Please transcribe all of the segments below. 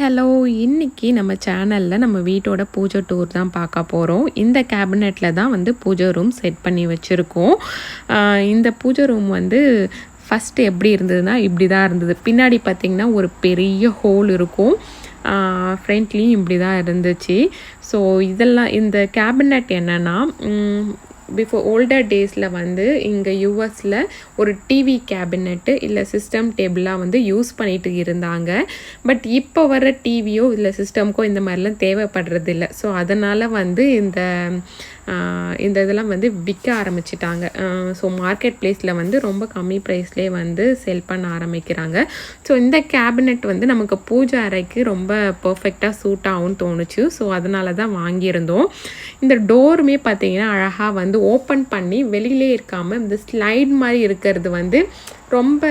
Hello இன்னைக்கு நம்ம சேனலில் நம்ம வீட்டோட பூஜை டூர் தான் பார்க்க போகிறோம் இந்த கேபினெட்டில் தான் வந்து பூஜை ரூம் செட் பண்ணி வச்சுருக்கோம். இந்த பூஜை ரூம் வந்து ஃபஸ்ட்டு எப்படி இருந்ததுன்னா இப்படி தான் இருந்தது. பின்னாடி பார்த்திங்கன்னா ஒரு பெரிய ஹோல் இருக்கும். ஃப்ரண்ட்லேயும் இப்படி தான் இருந்துச்சு. ஸோ இதெல்லாம் இந்த கேபினெட் என்னென்னா பிஃபோர் ஓல்டர் டேஸில் வந்து இங்கே யூஎஸில் ஒரு டிவி கேபினெட்டு இல்லை சிஸ்டம் டேபிளாக வந்து யூஸ் பண்ணிட்டு இருந்தாங்க. பட் இப்போ வர டிவியோ இல்லை சிஸ்டம்க்கோ இந்த மாதிரிலாம் தேவைப்படுறது இல்லை ஸோ அதனால் வந்து இந்த இந்த இதெல்லாம் வந்து விற்க ஆரம்பிச்சிட்டாங்க. ஸோ மார்க்கெட் பிளேஸில் வந்து ரொம்ப கம்மி ப்ரைஸ்லேயே வந்து செல் பண்ண ஆரம்பிக்கிறாங்க. ஸோ இந்த கேபினெட் வந்து நமக்கு பூஜை அறைக்கு ரொம்ப பர்ஃபெக்டாக சூட் ஆகும்னு தோணுச்சு. ஸோ அதனால தான் வாங்கியிருந்தோம். இந்த டோருமே பார்த்தீங்கன்னா அழகாக வந்து ஓப்பன் பண்ணி வெளியிலே இருக்காமல் இந்த ஸ்லைட் மாதிரி இருக்கிறது வந்து ரொம்ப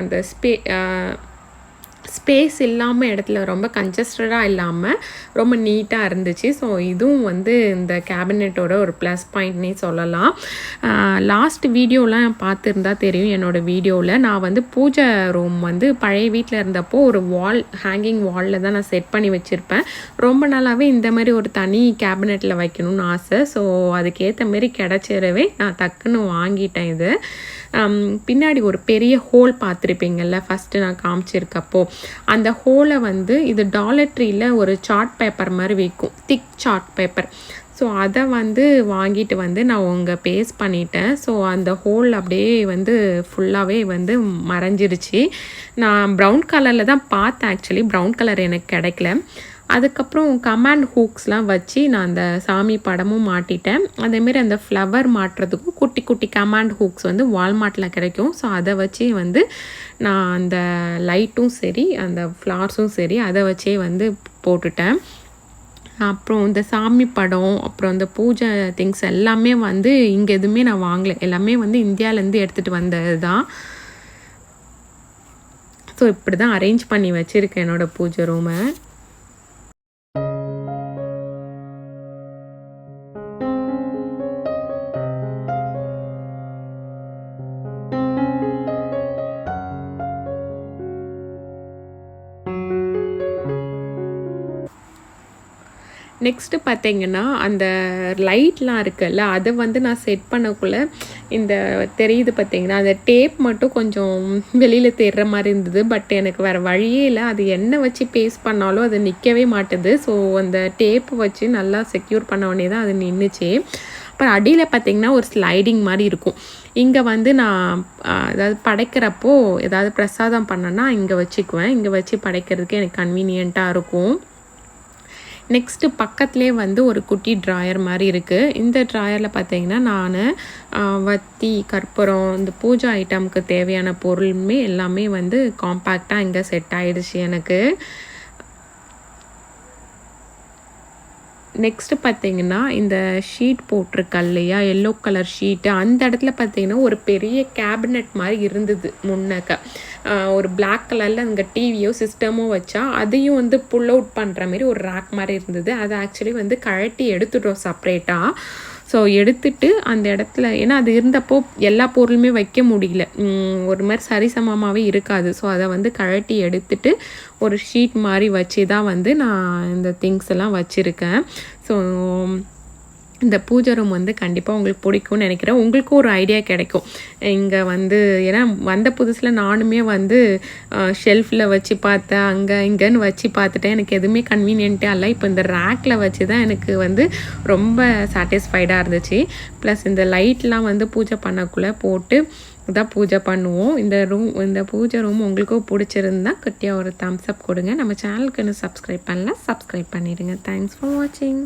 அந்த ஸ்பே ஸ்பேஸ் இல்லாமல் இடத்துல ரொம்ப கன்ஜஸ்டடாக இல்லாமல் ரொம்ப நீட்டாக இருந்துச்சு. ஸோ இதுவும் வந்து இந்த கேபினெட்டோட ஒரு ப்ளஸ் பாயிண்ட்னே சொல்லலாம். லாஸ்ட் வீடியோலாம் பார்த்துருந்தா தெரியும் என்னோடய வீடியோவில் நான் வந்து பூஜை ரூம் வந்து பழைய வீட்டில் இருந்தப்போ ஒரு வால் ஹேங்கிங் வாலில் தான் நான் செட் பண்ணி வச்சுருப்பேன். ரொம்ப நாளாகவே இந்த மாதிரி ஒரு தனி கேபினெட்டில் வைக்கணும்னு ஆசை. ஸோ அதுக்கேற்ற மாரி கிடச்சிடவே நான் டக்குன்னு வாங்கிட்டேன் இது. பின்னாடி ஒரு பெரிய ஹோல் பார்த்துருப்பீங்கள்ல ஃபஸ்ட்டு நான் காமிச்சிருக்கப்போ. அந்த ஹோலை வந்து இது டாலட்ரியில் ஒரு சார்ட் பேப்பர் மாதிரி விற்கும் திக் சார்ட் பேப்பர் ஸோ அதை வந்து வாங்கிட்டு வந்து நான் உங்கள் பேஸ் பண்ணிட்டேன். ஸோ அந்த ஹோல் அப்படியே வந்து ஃபுல்லாகவே வந்து மறைஞ்சிருச்சு. நான் ப்ரௌன் கலரில் தான் பார்த்தேன் ஆக்சுவலி ப்ரௌன் கலர் எனக்கு கிடைக்கல. அதுக்கப்புறம் கமாண்ட் ஹூக்ஸ்லாம் வச்சு நான் அந்த சாமி படமும் மாட்டிட்டேன். அதேமாரி அந்த ஃப்ளவர் மாட்டுறதுக்கும் குட்டி குட்டி கமாண்ட் ஹூக்ஸ் வந்து வால்மார்ட்டில் கிடைக்கும். ஸோ அதை வச்சு வந்து நான் அந்த லைட்டும் சரி அந்த ஃப்ளார்ஸும் சரி அதை வச்சே வந்து போட்டுட்டேன். அப்புறம் இந்த சாமி படம் அப்புறம் இந்த பூஜை திங்ஸ் எல்லாமே வந்து இங்கே எதுவுமே நான் வாங்கலை. எல்லாமே வந்து இந்தியாவிலேருந்து எடுத்துகிட்டு வந்தது தான் ஸோ இப்படி தான் அரேஞ்ச் பண்ணி வச்சுருக்கேன் என்னோடய பூஜை ரூமை நெக்ஸ்ட்டு பார்த்தீங்கன்னா அந்த லைட்லாம் இருக்குல்ல அதை வந்து நான் செட் பண்ணக்குள்ள இந்த தெரியுது பார்த்தீங்கன்னா அந்த டேப் மட்டும் கொஞ்சம் வெளியில் தெரிற மாதிரி இருந்தது. பட் எனக்கு வேறு வழியே இல்லை. அது என்ன வச்சு பேஸ்ட் பண்ணாலும் அது நிற்கவே மாட்டுது. ஸோ அந்த டேப் வச்சு நல்லா செக்யூர் பண்ண உடனே தான் அது நின்றுச்சு அப்புறம் அடியில் பார்த்தீங்கன்னா ஒரு ஸ்லைடிங் மாதிரி இருக்கும். இங்கே வந்து நான் அதாவது படைக்கிறப்போ ஏதாவது பிரசாதம் பண்ணேன்னா இங்கே வச்சுக்குவேன். இங்கே வச்சு படைக்கிறதுக்கு எனக்கு கன்வீனியண்ட்டாக இருக்கும். நெக்ஸ்ட்டு பக்கத்துலேயே வந்து ஒரு குட்டி ட்ராயர் மாதிரி இருக்குது இந்த ட்ராயரில் பார்த்தீங்கன்னா நான் வத்தி கற்பூரம் இந்த பூஜா ஐட்டமுக்கு தேவையான பொருளுமே எல்லாமே வந்து காம்பேக்டாக இங்கே செட் ஆயிடுச்சு எனக்கு. நெக்ஸ்ட்டு பார்த்தீங்கன்னா இந்த ஷீட் போட்டிருக்கா இல்லையா? எல்லோ கலர் ஷீட்டு அந்த இடத்துல பார்த்தீங்கன்னா ஒரு பெரிய கேபினெட் மாதிரி இருந்தது முன்னக்க. ஒரு பிளாக் கலரில் அங்கே டிவியோ சிஸ்டமோ வச்சா அதையும் வந்து புல் அவுட் பண்ணுற மாதிரி ஒரு ரேக் மாதிரி இருந்தது. அதை ஆக்சுவலி வந்து கழட்டி எடுத்துட்டோம் செப்ரேட்டாக ஸோ எடுத்துட்டு அந்த இடத்துல ஏன்னா அது இருந்தப்போ எல்லா பொருளுமே வைக்க முடியல. ஒரு மாதிரி சரிசமமாகவே இருக்காது. ஸோ அதை வந்து கழட்டி எடுத்துட்டு ஒரு ஷீட் மாதிரி வச்சு தான் வந்து நான் இந்த திங்ஸ் எல்லாம் வச்சுருக்கேன். ஸோ இந்த பூஜை ரூம் வந்து கண்டிப்பாக உங்களுக்கு பிடிக்கும்னு நினைக்கிறேன். உங்களுக்கும் ஒரு ஐடியா கிடைக்கும். இங்கே வந்து ஏன்னா வந்த புதுசில் நானுமே வந்து ஷெல்ஃபில் வச்சு பார்த்தேன் அங்கே இங்கேன்னு வச்சு பார்த்துட்டேன். எனக்கு எதுவுமே கன்வீனியன்ட்டே இல்லை. இப்போ இந்த ரேக்கில் வச்சு தான் எனக்கு வந்து ரொம்ப சாட்டிஸ்ஃபைடாக இருந்துச்சு. ப்ளஸ் இந்த லைட்லாம் வந்து பூஜை பண்ணக்குள்ளே போட்டு தான் பூஜை பண்ணுவோம். இந்த ரூம் இந்த பூஜை ரூம் உங்களுக்கும் பிடிச்சிருந்தா கட்டியாக ஒரு தம்ஸ் அப் கொடுங்க. நம்ம சேனலுக்கு இன்னும் சப்ஸ்கிரைப் பண்ணல சப்ஸ்கிரைப் பண்ணிடுங்க. தேங்க்ஸ் ஃபார் வாட்சிங்